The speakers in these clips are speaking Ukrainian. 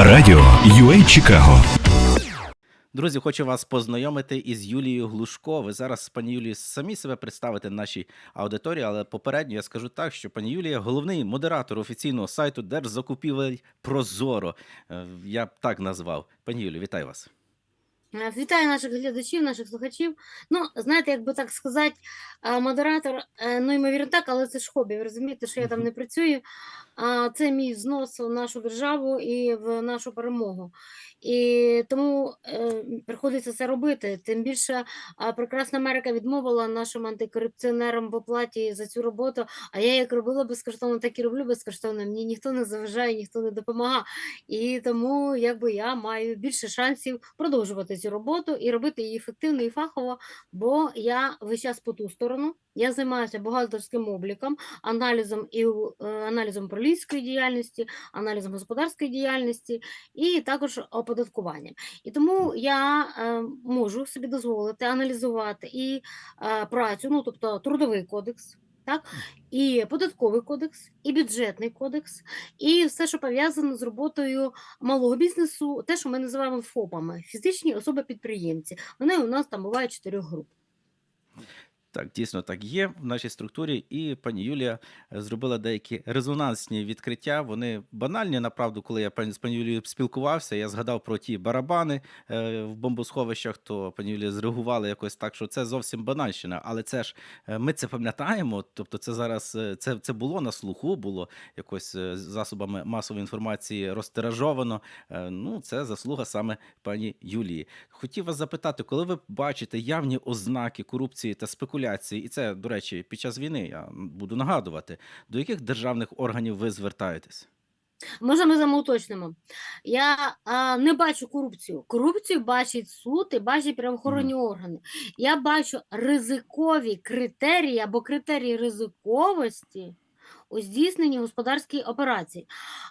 Радіо UA Чикаго. Друзі, хочу вас познайомити із Юлією Глушко. Ви зараз, пані Юлії, самі себе представите нашій аудиторії, але попередньо я скажу так, що пані Юлія головний модератор офіційного сайту Держзакупівель Прозоро. Е, Я б так назвав. Пані Юлію, вітаю вас. Е, Вітаю наших глядачів, наших слухачів. Ну, знаєте, як би так сказати, модератор, е, ну, ймовірно, так, але це ж хобі. Ви розумієте, що я там не працюю. А це мій знос в нашу державу і в нашу перемогу. І тому е, приходиться це робити. Тим більше а, прекрасна Америка відмовила нашим антикорупціонерам в оплаті за цю роботу. А я як робила безкоштовно, так і роблю безкоштовно. Мені ніхто не заважає, ніхто не допомагає. І тому якби я маю більше шансів продовжувати цю роботу і робити її ефективно і фахово, бо я весь час по ту сторону. Я займаюся бухгалтерським обліком, аналізом і е, аналізом управлінської діяльності, аналізом господарської діяльності і також оподаткуванням. І тому я е, можу собі дозволити аналізувати і е, працю, ну тобто трудовий кодекс. Так, і податковий кодекс, і бюджетний кодекс, і все, що пов'язано з роботою малого бізнесу, те, що ми називаємо ФОПами, фізичні особи-підприємці. Вони у нас там бувають чотирьох груп. Так, дійсно так є в нашій структурі, і пані Юлія е, зробила деякі резонансні відкриття. Вони банальні, направду, коли я пані- з пані Юлією спілкувався, я згадав про ті барабани е, в бомбосховищах, то пані Юлія зреагувала якось так, що це зовсім банальщина. Але це ж е, ми це пам'ятаємо. Тобто, це зараз це, це було на слуху, було якось засобами масової інформації розтиражовано. Ну, це заслуга саме пані Юлії. Хотів вас запитати, коли ви бачите явні ознаки корупції та спекуляції, і це, до речі, під час війни я буду нагадувати, до яких державних органів ви звертаєтесь? Може, ми замовточнимо. Я а, не бачу корупцію. Корупцію бачить суд і бачать правоохоронні органи. Я бачу ризикові критерії або критерії ризиковості у здійсненні господарської операції.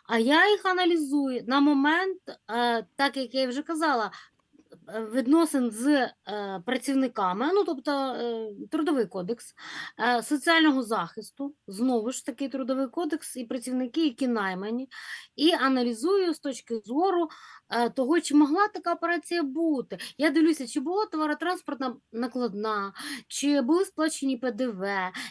А я їх аналізую на момент, е, так як я вже казала, відносин з е, працівниками, ну тобто е, трудовий кодекс, е, соціального захисту, знову ж таки трудовий кодекс і працівники, які наймані, і аналізую з точки зору того, чи могла така операція бути. Я дивлюся, чи була товаротранспортна накладна, чи були сплачені ПДВ,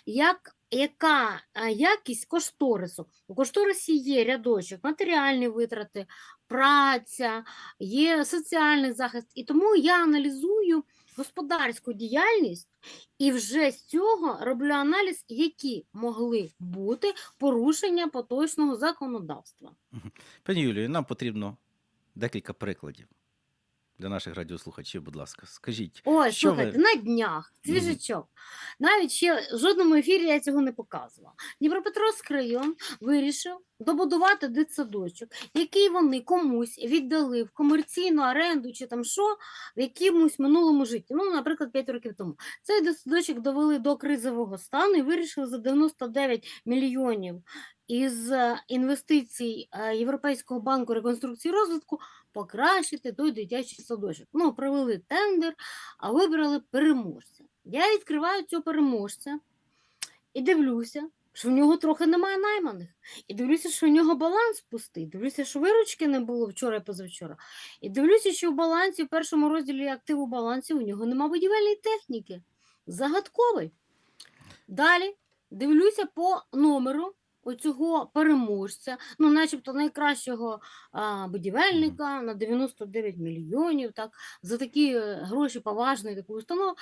як. Яка якість кошторису? У кошторисі є рядочок, матеріальні витрати, праця, є соціальний захист. І тому я аналізую господарську діяльність і вже з цього роблю аналіз, які могли бути порушення поточного законодавства. Пані Юлію, нам потрібно декілька прикладів для наших радіослухачів, будь ласка, скажіть. Ой, Що ви- на днях, свіжачок. Навіть ще в жодному ефірі я цього не показувала. Дніпропетровський район вирішив добудувати дитсадочок, який вони комусь віддали в комерційну оренду чи там що в якомусь минулому житті. Ну, наприклад, 5 років тому. Цей дитсадочок довели до кризового стану і вирішили за 99 мільйонів із е, інвестицій е, Європейського банку реконструкції і розвитку покращити той дитячий садочок. Ну, провели тендер, а вибрали переможця. Я відкриваю цього переможця і дивлюся, що в нього трохи немає найманих. І дивлюся, що в нього баланс пустий. Дивлюся, що виручки не було вчора і позавчора. І дивлюся, що в балансі, в першому розділі активу балансі, у нього немає будівельної техніки. Загадковий. Далі дивлюся по номеру оцього переможця, ну, начебто найкращого а, будівельника на 99 мільйонів, так, за такі е, гроші поважні, таку установу.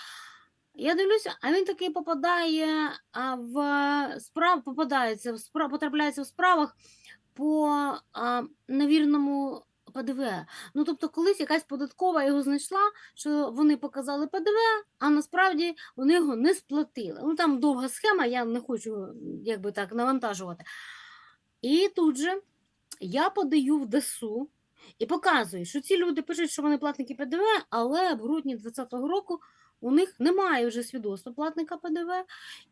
Я дивлюся, а він таки попадає в справ, попадається в справ, потрапляється в справах по а, невірному ПДВ. Ну, тобто, колись якась податкова його знайшла, що вони показали ПДВ, а насправді вони його не сплатили. Ну там довга схема, я не хочу якби так навантажувати. І тут же я подаю в ДСУ і показую, що ці люди пишуть, що вони платники ПДВ, але в грудні 2020 року у них немає вже свідоцтва платника ПДВ,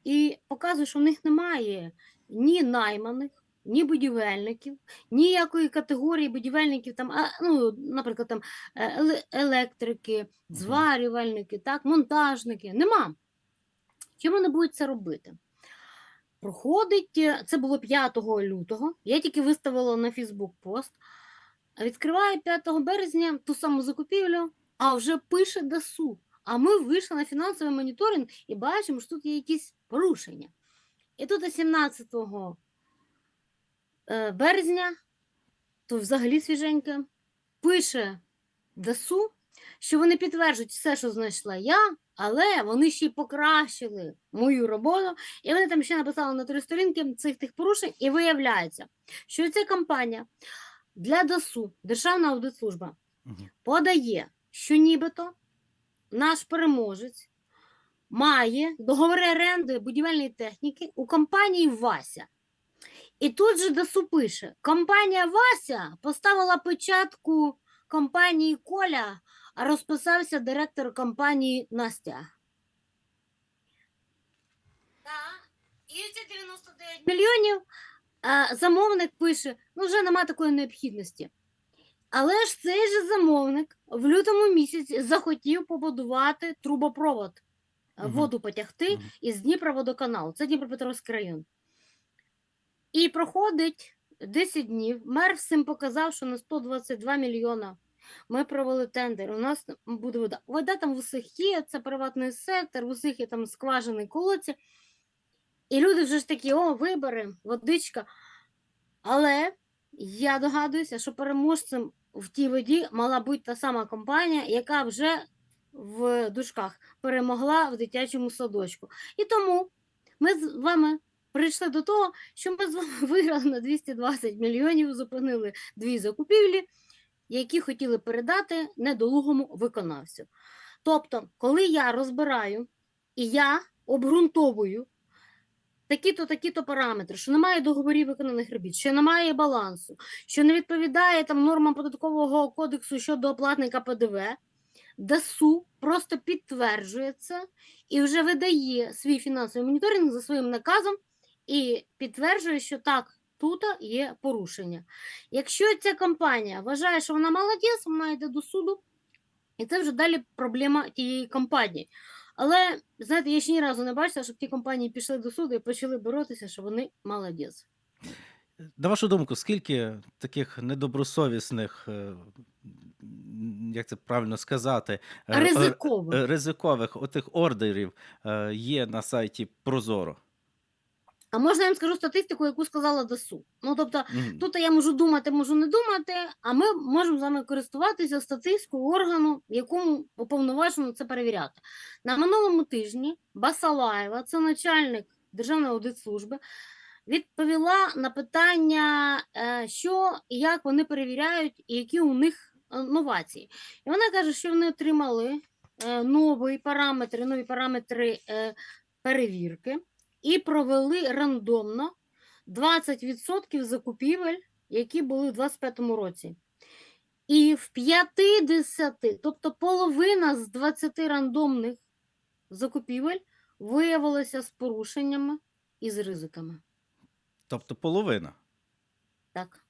і показую, що в них немає ні найманих, ні будівельників, ніякої категорії будівельників, там, а, ну, наприклад, там е, електрики, зварювальники, так, монтажники. Нема. Чим вони будуть це робити? Проходить, е, це було 5 лютого, я тільки виставила на Фейсбук пост. відкриває 5 березня ту саму закупівлю, а вже пише ДАСУ. А ми вийшли на фінансовий моніторинг і бачимо, що тут є якісь порушення. І тут 17 е, березня, то взагалі свіженьке, пише ДАСУ, що вони підтверджують все, що знайшла я, але вони ще й покращили мою роботу, і вони там ще написали на три сторінки цих тих порушень, і виявляється, що ця компанія для ДАСУ, Державна аудитслужба, Мгм. подає, що нібито наш переможець має договори оренди будівельної техніки у компанії Вася. І тут же ДАСУ пише: компанія Вася поставила печатку компанії Коля, а розписався директор компанії Настя. Так. І ці 99 мільйонів а, замовник пише: ну вже нема такої необхідності. Але ж цей же замовник в лютому місяці захотів побудувати трубопровод, Мгм. воду потягти Мгм. із Дніпроводоканалу. Це Дніпропетровський район. І проходить 10 днів. Мер всім показав, що на 122 мільйона ми провели тендер. У нас буде вода. Вода там в усіх є, це приватний сектор, в усіх є там скважини, колодці. І люди вже ж такі, о, вибори, водичка. Але я догадуюся, що переможцем в тій воді мала бути та сама компанія, яка вже в дужках перемогла в дитячому садочку. І тому ми з вами прийшли до того, що ми з вами виграли на 220 мільйонів, зупинили дві закупівлі, які хотіли передати недолугому виконавцю. Тобто, коли я розбираю і я обґрунтовую такі-то, такі-то параметри, що немає договорів виконаних робіт, що немає балансу, що не відповідає там нормам податкового кодексу щодо оплатника ПДВ, ДАСУ просто підтверджує це і вже видає свій фінансовий моніторинг за своїм наказом і підтверджує, що так, тут є порушення. Якщо ця компанія вважає, що вона молодець, вона йде до суду, і це вже далі проблема тієї компанії. Але знаєте, я ще ні разу не бачила, щоб ті компанії пішли до суду і почали боротися, що вони молодець. На вашу думку, скільки таких недобросовісних, е, як це правильно сказати, е, е, Ризиково. е, ризикових отих ордерів є на сайті Прозоро? А можна я вам скажу статистику, яку сказала ДАСУ. Ну тобто, Мгм. тут я можу думати, можу не думати, а ми можемо з вами користуватися статистикою органу, якому уповноважено це перевіряти. На минулому тижні Басалаєва, це начальник Державної аудитслужби, відповіла на питання, е, що і як вони перевіряють, і які у них е, новації. І вона каже, що вони отримали е, нові параметри, нові параметри перевірки і провели рандомно 20% закупівель, які були в 2025 році. І в 50, тобто половина з 20 рандомних закупівель виявилася з порушеннями і з ризиками. Тобто половина. Так.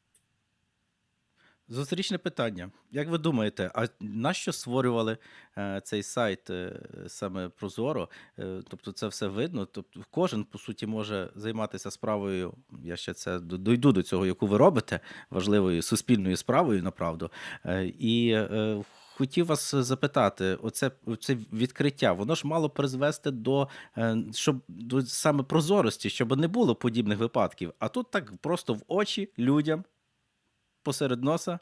Зустрічне питання. Як ви думаєте, а нащо створювали е, цей сайт е, саме Прозоро? Е, тобто це все видно. Тобто кожен, по суті, може займатися справою. Я ще це дойду до цього, яку ви робите, важливою суспільною справою, направду. Е, і е, хотів вас запитати: оце, оце відкриття, воно ж мало призвести до, е, щоб, до саме прозорості, щоб не було подібних випадків. А тут так просто в очі людям посеред носа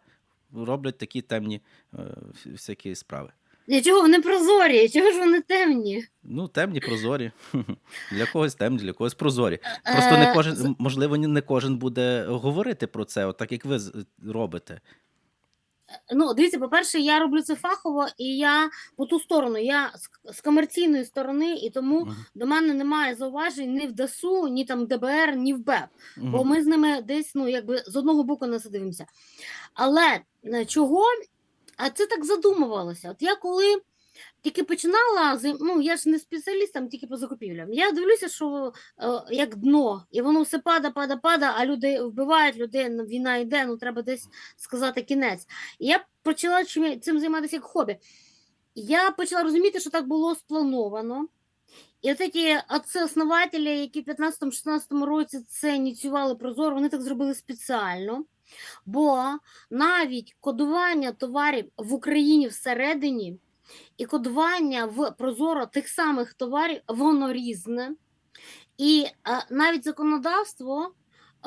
роблять такі темні е, всякі справи. Для чого вони прозорі? Чого ж вони темні? Ну, темні, прозорі. Для когось темні, для когось прозорі. Просто не Е, кожен, можливо, не кожен буде говорити про це, так як ви робите. Ну, дивіться, по-перше, я роблю це фахово, і я по ту сторону, я з, з комерційної сторони, і тому Мгм. до мене немає зауважень ні в ДАСУ, ні там ДБР, ні в БЕП. бо ми з ними десь ну якби з одного боку не це дивимося. Але е, чого? А це так задумувалося. От я коли тільки починала, ну я ж не спеціаліст там тільки по закупівлям. Я дивлюся, що е, як дно, і воно все пада, пада, пада, а люди вбивають людей, ну, війна йде, ну треба десь сказати кінець. І я почала цим займатися як хобі. Я почала розуміти, що так було сплановано. І от ці отці-основателі, які в 15-16 році це ініціювали Прозоро, вони так зробили спеціально. Бо навіть кодування товарів в Україні всередині і кодування в Прозоро тих самих товарів, воно різне. І е, навіть законодавство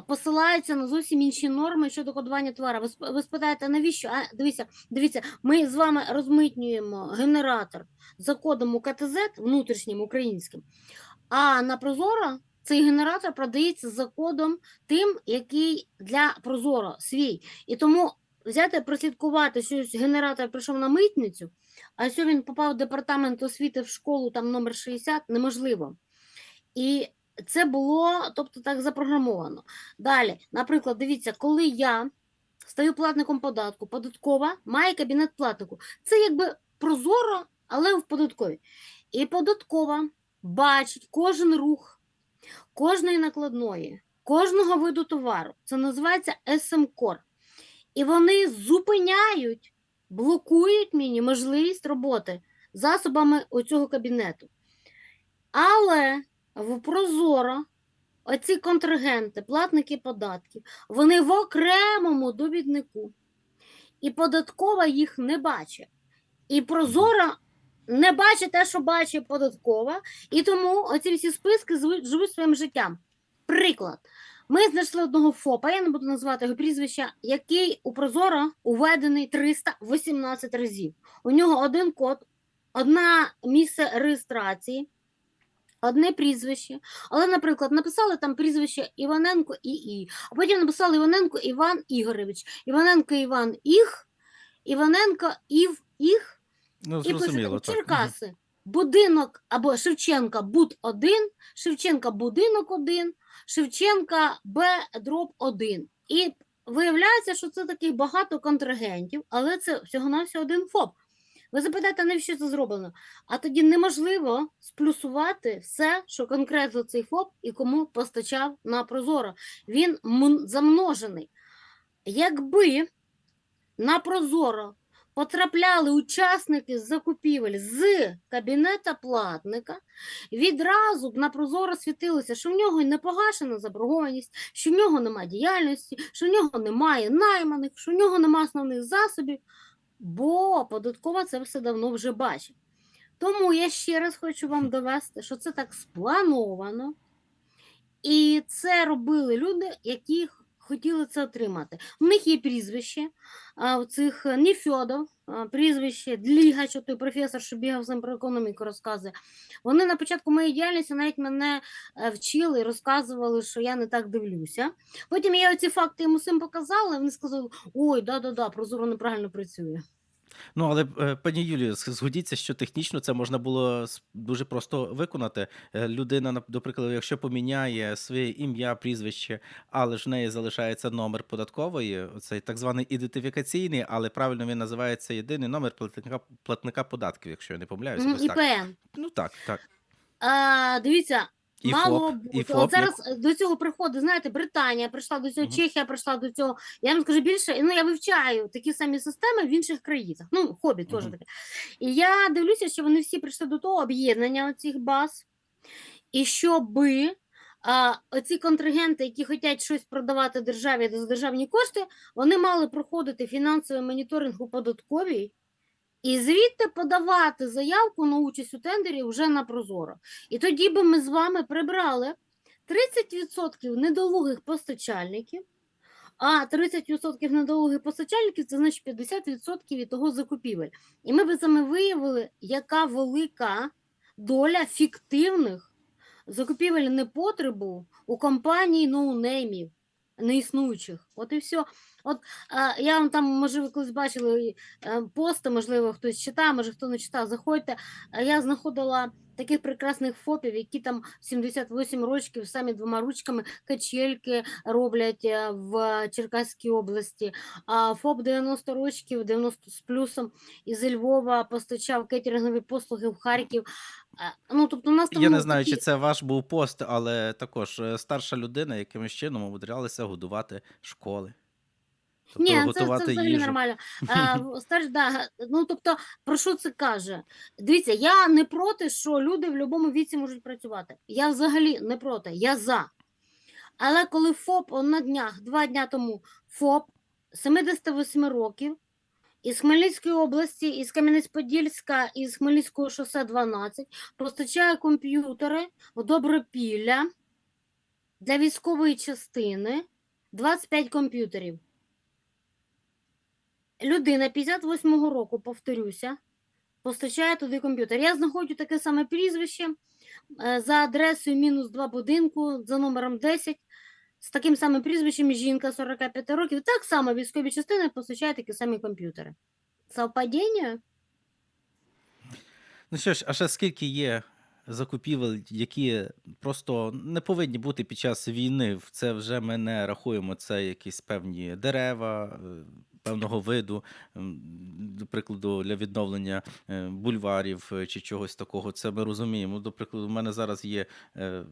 посилається на зовсім інші норми щодо кодування товару. Ви, ви спитаєте, навіщо? А дивіться, дивіться, ми з вами розмитнюємо генератор за кодом УКТЗ внутрішнім українським, а на Прозоро цей генератор продається за кодом тим, який для Прозоро свій. І тому взяти прослідкувати, що генератор прийшов на митницю, а що він попав в департамент освіти в школу там номер 60, неможливо. І це було, тобто так запрограмовано. Dалі, наприклад, дивіться, коли я стаю платником податку, податкова має кабінет платнику. Це якби прозоро, але в податковій. І податкова бачить кожен рух кожної накладної, кожного виду товару. Це називається SM-кор. І вони зупиняють, блокують мені можливість роботи засобами оцього кабінету. Але в Прозоро оці контрагенти, платники податків, вони в окремому довіднику. І податкова їх не бачить. І Прозоро не бачить те, що бачить податкова, і тому оці всі списки живуть своїм життям. Приклад. Ми знайшли одного ФОПа, я не буду називати його прізвища, який у Прозоро уведений 318 разів. У нього один код, одна місце реєстрації, одне прізвище. Але, наприклад, написали там прізвище Іваненко ІІ, а потім написали Іваненко Іван Ігорович, Іваненко Іван Іг, Іваненко Ів Іг, Ну, і. Мгм. Черкаси. Будинок або Шевченка Буд 1, Шевченка будинок 1, Шевченка Б дроб 1. І виявляється, що це таких багато контрагентів, але це всього-навсього один ФОП. Ви запитаєте, навіщо це зроблено? А тоді неможливо сплюсувати все, що конкретно цей ФОП і кому постачав на Прозоро. Він замножений. Якби на Прозоро потрапляли учасники закупівель з кабінета платника, відразу б на прозоро світилося, що в нього не погашена заборгованість, що в нього немає діяльності, що в нього немає найманих, що в нього немає основних засобів, бо податкова це все давно вже бачить. Тому я ще раз хочу вам довести, що це так сплановано, і це робили люди, які х- хотіли це отримати. У них є прізвище, у цих е, Нефьодов, прізвище Длігач, той професор, що бігав ним про економіку, розказує. Вони на початку моєї діяльності навіть мене е, вчили і розказували, що я не так дивлюся. Потім я оці факти йому всім показала, і вони сказали: ой, да-да-да, прозоро неправильно працює. Ну, але е, пані Юлію, з- згодіться, що технічно це можна було с- дуже просто виконати. Е, Людина, нап- до прикладу, якщо поміняє своє ім'я, прізвище, але ж в неї залишається номер податкової, цей так званий ідентифікаційний, але правильно він називається єдиний номер платника, платника податків, якщо я не помиляюся. Мгм, так. ІПН. Ну так, так. А, дивіться, І мало ФОП, і бути. ФОП, От зараз е, до цього приходить, знаєте, Британія прийшла до цього, Мгм. Чехія прийшла до цього. Я вам скажу більше, ну я вивчаю такі самі системи в інших країнах. Ну, хобі теж Мгм. таке. І я дивлюся, що вони всі прийшли до того об'єднання цих баз, і щоби а, оці контрагенти, які хочуть щось продавати державі за державні кошти, вони мали проходити фінансовий моніторинг у податковій. І звідти подавати заявку на участь у тендері вже на Прозоро. І тоді би ми з вами прибрали 30% недолугих постачальників, а 30% недолугих постачальників це значить 50% від того закупівель. І ми би саме виявили, яка велика доля фіктивних закупівель непотребу у компаній ноунеймів, неіснуючих. От і все. От а, я вам там, може, ви колись бачили е, пости, можливо, хтось читав, може хто не читав, заходьте. А Я знаходила таких прекрасних фопів, які там 78 років самі двома ручками качельки роблять е, в Черкаській області. А ФОП 90 років, 90 з плюсом із Львова постачав кетерингові послуги в Харків. Ну, тобто, у нас там Я ну, не знаю, чи це ваш був пост, але також е, старша людина якимось чином умудрялася годувати школи. Тобто Ні, це, готувати це взагалі їжу. нормально. А, старш, да, ну, тобто, про що це каже? Дивіться, я не проти, що люди в будь-якому віці можуть працювати. Я взагалі не проти, я за. Але коли ФОП он на днях, два дня тому, ФОП 78 років із Хмельницької області, із Кам'янець-Подільська, із Хмельницького шосе 12 постачає комп'ютери в Добропілля для військової частини 25 комп'ютерів. Людина 58-го року, повторюся, постачає туди комп'ютер. Я знаходжу таке саме прізвище е, за адресою мінус 2 будинку за номером 10 з таким самим прізвищем жінка 45 років. Так само військові частини постачають такі самі комп'ютери. Совпадіння? Ну що ж, а ще скільки є закупівель, які просто не повинні бути під час війни. Це вже ми не рахуємо. Це якісь певні дерева е, певного виду, до прикладу, для відновлення е, бульварів е, чи чогось такого. Це ми розуміємо. До прикладу, у мене зараз є. е,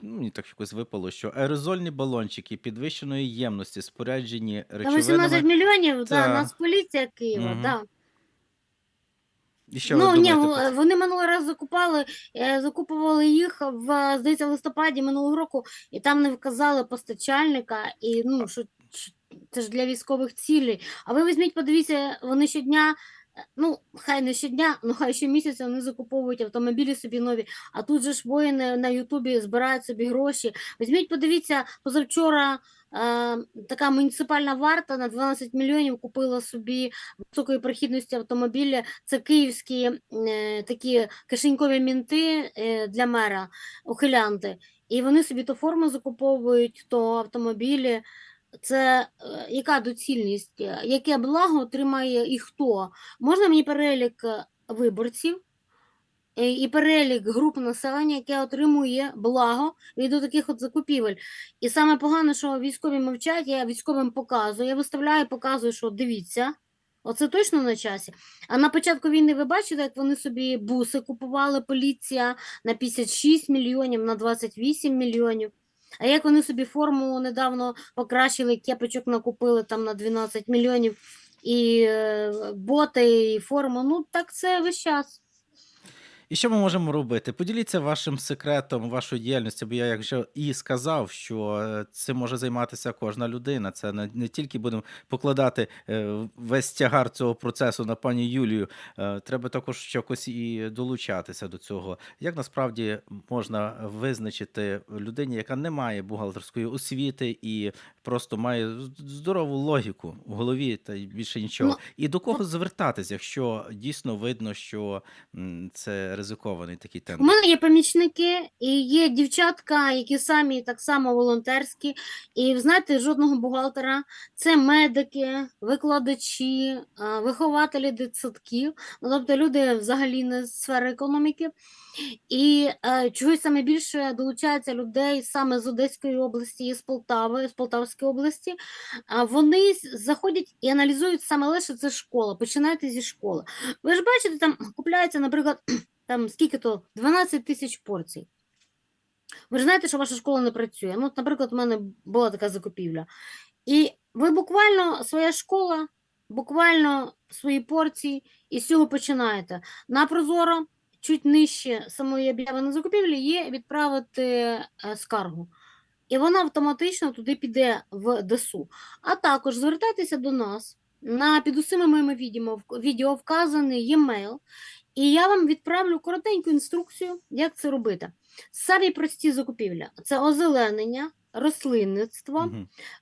ну, Мені так якось випало, що аерозольні балончики підвищеної ємності, споряджені Та 18 речовинами. мільйонів, Та. да, Нацполіція Києва, Мгм. да. І що Ну, ви ні, думаєте? вони минулий раз закупали, закупували їх в, здається, в листопаді минулого року, і там не вказали постачальника, і ну, що це ж для військових цілей. А ви візьміть, подивіться, вони щодня, е, ну, хай не щодня, ну хай щомісяця вони закуповують автомобілі собі нові, а тут же ж воїни на Ютубі збирають собі гроші. Візьміть, подивіться, позавчора е, така муніципальна варта на 12 мільйонів купила собі високої прохідності автомобілі це київські е, такі кишенькові мінти е, для мера, ухилянти. І вони собі то форму закуповують, то автомобілі. Це е, яка доцільність? Яке благо отримає і хто? Можна мені перелік е, виборців е, і перелік груп населення, яке отримує благо від таких от закупівель. І саме погано, що військові мовчать, я військовим показую, я виставляю, показую, що дивіться. Оце точно на часі. А на початку війни ви бачите, як вони собі буси купували поліція на 56 мільйонів, на 28 мільйонів. А як вони собі форму недавно покращили, кепочок накупили там на 12 мільйонів, і е, боти, і форму. Ну так це весь час. І що ми можемо робити? Поділіться вашим секретом, вашої діяльності, бо я як вже і сказав, що е, цим може займатися кожна людина. Це не, не тільки будемо покладати е, весь тягар цього процесу на пані Юлію. е, Треба також якось і долучатися до цього. Як насправді можна визначити людині, яка не має бухгалтерської освіти і просто має здорову логіку в голові та більше нічого. Ну, І до кого звертатись, якщо дійсно видно, що це ризикований такий У мене є помічники і є дівчатка, які самі так само волонтерські. І знаєте, жодного бухгалтера це медики, викладачі, вихователі дитсадків, ну, тобто люди взагалі не з сфери економіки. І е, чогось саме більше долучається людей саме з Одеської області з Полтави, з Полтавської області. А вони заходять і аналізують саме лише це школа. Починайте зі школи. Ви ж бачите, там купляється, наприклад, там скільки то 12 тисяч порцій. Ви ж знаєте, що ваша школа не працює. Ну, от, наприклад, у мене була така закупівля. І ви буквально своя школа, буквально свої порції, і з цього починаєте. На Прозоро, чуть нижче самої об'яви на закупівлі, є відправити е, скаргу. І вона автоматично туди піде в ДСУ. А також звертайтеся до нас. На під усіма моїми відео, відео вказаний e-mail, і я вам відправлю коротеньку інструкцію, як це робити. Самі прості закупівля це озеленення, рослинництво,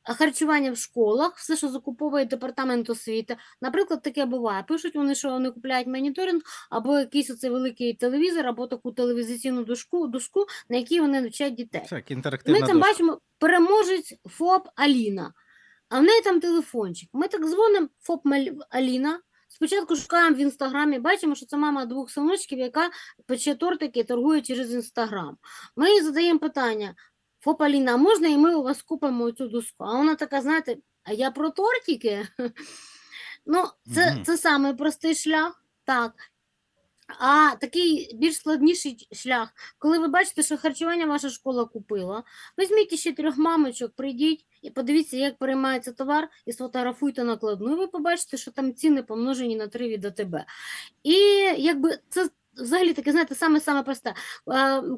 а харчування в школах, все, що закуповує департамент освіти. Наприклад, таке буває. Пишуть вони, що вони купляють моніторинг або якийсь оцей великий телевізор, або таку телевізаційну дошку, дошку, на якій вони навчають дітей. Так, інтерактивна Ми там дошка. бачимо переможець ФОП Аліна, а в неї там телефончик. Ми так дзвонимо ФОП Аліна. Спочатку шукаємо в інстаграмі, бачимо, що це мама двох синочків, яка пече тортики і торгує через інстаграм. Ми їй задаємо питання: ФОП Аліна, а можна і ми у вас купимо цю доску? А вона така, знаєте, а я про тортики? Ну, це, це самий простий шлях. Так. А такий більш складніший шлях, коли ви бачите, що харчування ваша школа купила, візьміть ще трьох мамочок, прийдіть і подивіться, як переймається товар, і сфотографуйте накладну. І ви побачите, що там ціни помножені на 3 від АТБ. І якби це взагалі таке, знаєте, саме саме просте.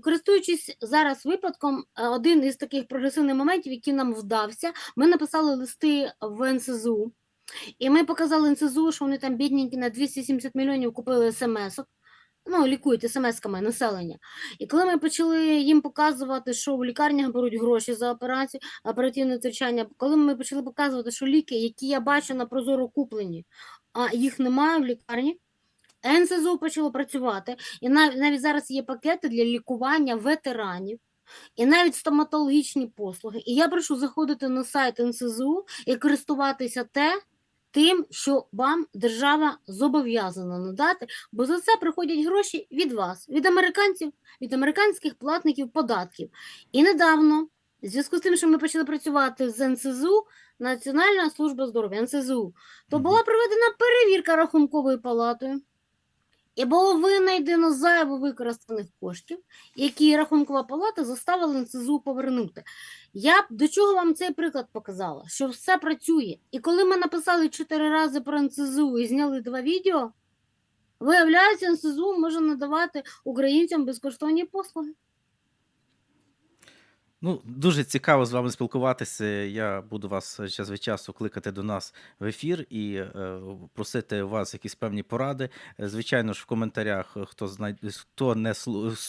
Користуючись зараз випадком, е, один із таких прогресивних моментів, який нам вдався, ми написали листи в НСЗУ, і ми показали НСЗУ, що вони там бідненькі на 270 мільйонів купили смс-ок. Ну, лікують смс-ками населення. І коли ми почали їм показувати, що в лікарнях беруть гроші за операцію, оперативне втручання, коли ми почали показувати, що ліки, які я бачу на прозоро куплені, а їх немає в лікарні, НСЗУ почало працювати, і навіть, навіть зараз є пакети для лікування ветеранів, і навіть стоматологічні послуги. І я прошу заходити на сайт НСЗУ і користуватися те, тим, що вам держава зобов'язана надати, бо за це приходять гроші від вас, від американців, від американських платників податків. І недавно, в зв'язку з тим, що ми почали працювати з НСЗУ, Національна служба здоров'я НСЗУ, то була проведена перевірка рахунковою палатою. І було винайдено зайво використаних коштів, які рахункова палата заставила НСЗУ повернути. Я б до чого вам цей приклад показала? Що все працює. І коли ми написали чотири рази про НСЗУ і зняли два відео, виявляється, НСЗУ може надавати українцям безкоштовні послуги. Ну, дуже цікаво з вами спілкуватися. Я буду вас час від часу кликати до нас в ефір і е, просити у вас якісь певні поради. Звичайно ж, в коментарях, е, хто знай... хто не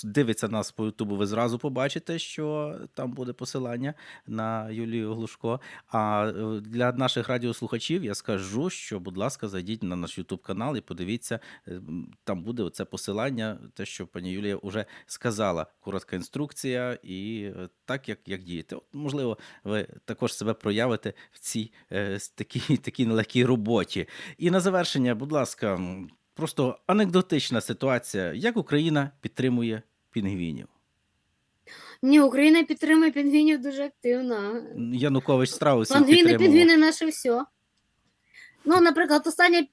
дивиться нас по Ютубу, ви зразу побачите, що там буде посилання на Юлію Глушко. А е, для наших радіослухачів я скажу, що, будь ласка, зайдіть на наш Ютуб канал і подивіться, е, там буде оце посилання, те, що пані Юлія вже сказала. Коротка інструкція і е, так, як, як діяти. От, можливо, ви також себе проявите в цій е, такій, такій нелегкій роботі. І на завершення, будь ласка, просто анекдотична ситуація. Як Україна підтримує пінгвінів? Ні, Україна підтримує пінгвінів дуже активно. Янукович страусів Пінгвіни, пінгвіни наше все. Ну, наприклад, остання,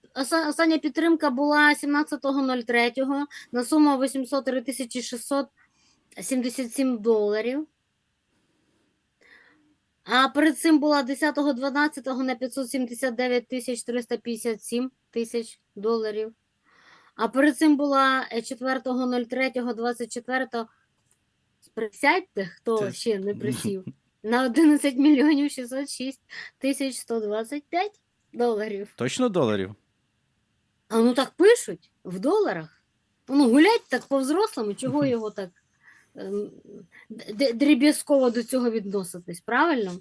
остання підтримка була 17.03 на суму 803 677 доларів. А перед цим була 10.12 на 579 тисяч 357 тисяч доларів. А перед цим була е, 4.03.24 Присядьте, хто Це- ще не присів, на 11 мільйонів 606 тисяч 125 доларів. Точно доларів? А ну так пишуть в доларах. Ну, гулять так по-взрослому, чого його так дріб'язково до цього відноситись, правильно?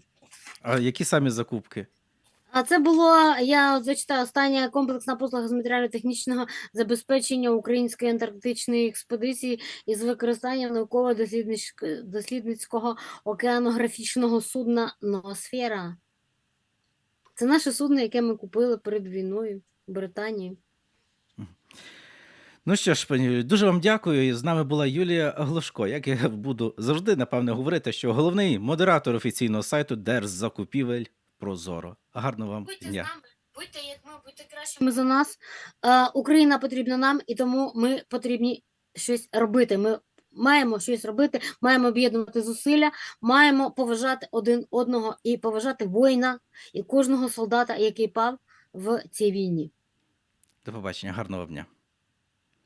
А які самі закупки? А це було, я от зачитаю, остання комплексна послуга з матеріально-технічного забезпечення української антарктичної експедиції із використанням науково-дослідницького океанографічного судна Ноосфера. Це наше судно, яке ми купили перед війною в Британії. Ну що ж, пані Юлію, дуже вам дякую. І З нами була Юлія Глушко. Як я буду завжди, напевне, говорити, що головний модератор офіційного сайту Держзакупівель Прозоро. Гарного вам Будьте з дня. нами, будьте як ми, будьте кращими за нас. Е, Україна потрібна нам, і тому ми потрібні щось робити. Ми маємо щось робити, маємо об'єднувати зусилля, маємо поважати один одного і поважати воїна і кожного солдата, який пав в цій війні. До побачення, гарного вам дня.